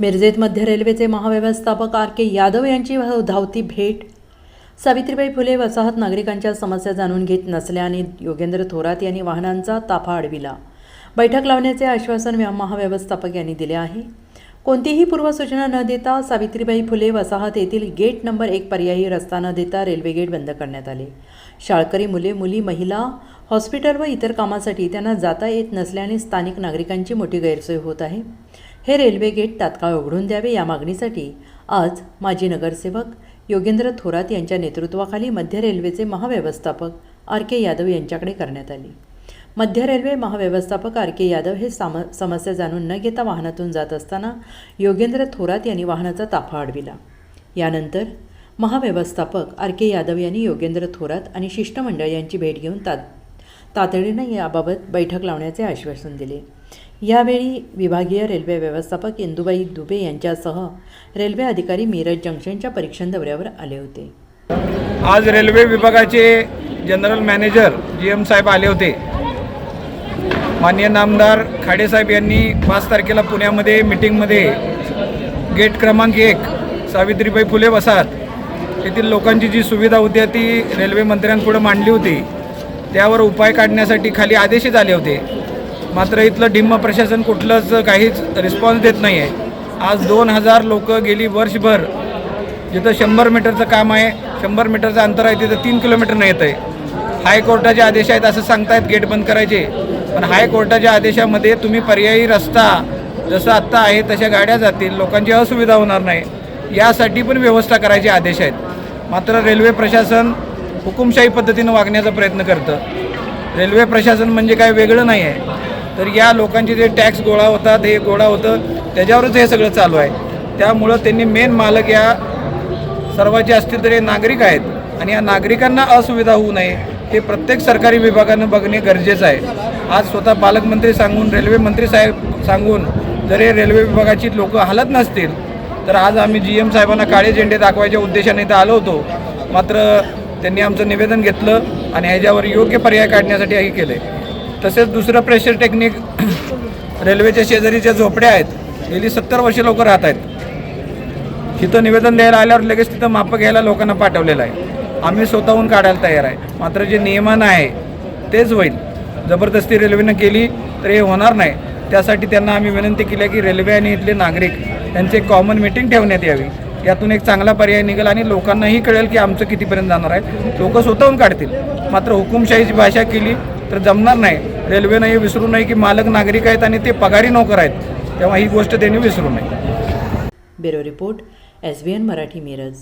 मिरजेत मध्य रेल्वेचे महाव्यवस्थापक आर के यादव यांची धावती भेट. सावित्रीबाई फुले वसाहत नागरिकांच्या समस्या जाणून घेत नसल्याने योगेंद्र थोरात यांनी वाहनांचा ताफा अडविला. बैठक लावण्याचे आश्वासन व्या- महाव्यवस्थापक यांनी दिले आहे. कोणतीही पूर्वसूचना न देता सावित्रीबाई फुले वसाहत येथील गेट नंबर एक पर्यायी रस्ता न देता रेल्वे गेट बंद करण्यात आले. शाळकरी मुले मुली महिला हॉस्पिटल व इतर कामासाठी त्यांना जाता येत नसल्याने स्थानिक नागरिकांची मोठी गैरसोय होत आहे. हे रेल्वे गेट तात्काळ उघडून द्यावे या मागणीसाठी आज माजी नगरसेवक योगेंद्र थोरात यांच्या नेतृत्वाखाली मध्य रेल्वेचे महाव्यवस्थापक आर के यादव यांच्याकडे करण्यात आली. मध्य रेल्वे महाव्यवस्थापक आर के यादव हे साम समस्या जाणून न घेता वाहनातून जात असताना योगेंद्र थोरात यांनी वाहनाचा ताफा अडविला. यानंतर महाव्यवस्थापक आर के यादव यांनी योगेंद्र थोरात आणि शिष्टमंडळ यांची भेट घेऊन तात तातडीनं याबाबत बैठक लावण्याचे आश्वासन दिले. यावेळी विभागीय रेल्वे व्यवस्थापक इंदुबाई दुबे यांच्यासह रेल्वे अधिकारी मिरज जंक्शनच्या परीक्षण दौऱ्यावर आले होते. आज रेल्वे विभागाचे जनरल मॅनेजर जी एम साहेब आले होते. मान्य नामदार खाडेसाहेब यांनी पाच तारखेला पुण्यामध्ये मिटिंगमध्ये गेट क्रमांक एक सावित्रीबाई फुले वसाहत येथील लोकांची जी सुविधा होती ती रेल्वे मंत्र्यांपुढे मांडली होती. त्यावर उपाय काढण्यासाठी खाली आदेशच आले होते. मात्र इथलं डिम्म प्रशासन कुठलंच काहीच रिस्पॉन्स देत नाही आहे आज दोन हजार लोक गेली वर्षभर. जिथं शंभर मीटरचं काम आहे शंभर मीटरचं अंतर आहे तिथं तीन किलोमीटरनं येतं आहे हायकोर्टाचे आदेश आहेत असं सांगतायत गेट बंद करायचे. पण हायकोर्टाच्या आदेशामध्ये तुम्ही पर्यायी रस्ता जसं आत्ता आहे तशा गाड्या जातील लोकांची असुविधा होणार नाही. यासाठी पण व्यवस्था करायचे आदेश आहेत. मात्र रेल्वे प्रशासन हुकुमशाही पद्धतीनं वागण्याचा प्रयत्न करतं. रेल्वे प्रशासन म्हणजे काय वेगळं नाही आहे. तर या लोकांचे जे टॅक्स गोळा होतात हे गोळा होतं त्याच्यावरच हे सगळं चालू आहे. त्यामुळं त्यांनी मेन मालक या सर्वाचे असतील तर तरी नागरिक आहेत आणि या नागरिकांना असुविधा होऊ नये हे प्रत्येक सरकारी विभागानं बघणे गरजेचं आहे. आज स्वतः पालकमंत्री सांगून रेल्वे मंत्री साहेब सांगून जर हे रेल्वे विभागाची लोक हलत नसतील तर आज आम्ही जी एम साहेबांना काळे झेंडे दाखवायच्या उद्देशाने इथं आलो होतो. मात्र त्यांनी आमचं निवेदन घेतलं आणि ह्याच्यावर योग्य पर्याय काढण्यासाठी हे केलं. तसेच दुसरं प्रेशर टेक्निक रेल्वेच्या शेजारीच्या झोपड्या आहेत गेली सत्तर वर्षे लोक राहत आहेत. तिथं निवेदन द्यायला आल्यावर लगेच तिथं मापं घ्यायला लोकांना पाठवलेलं आहे. आम्ही स्वतःहून काढायला तयार आहे. मात्र जे नियमन आहे तेच होईल. जबरदस्ती रेल्वेनं केली तर हे होणार नाही. त्यासाठी त्यांना आम्ही विनंती केली आहे की रेल्वे आणि इथले नागरिक यांची कॉमन मिटिंग ठेवण्यात यावी. यातून एक चांगला पर्याय निघेल आणि लोकांनाही कळेल की आमचं कितीपर्यंत जाणार आहे. लोक स्वतःहून काढतील. मात्र हुकुमशाहीची भाषा केली तर जमणार नाही. रेल्वेनं हे विसरू नये की मालक नागरिक आहेत आणि ते पगारी नोकर आहेत. तेव्हा ही गोष्ट त्यांनी विसरू नये. Bureau report S B N Marathi Miraj.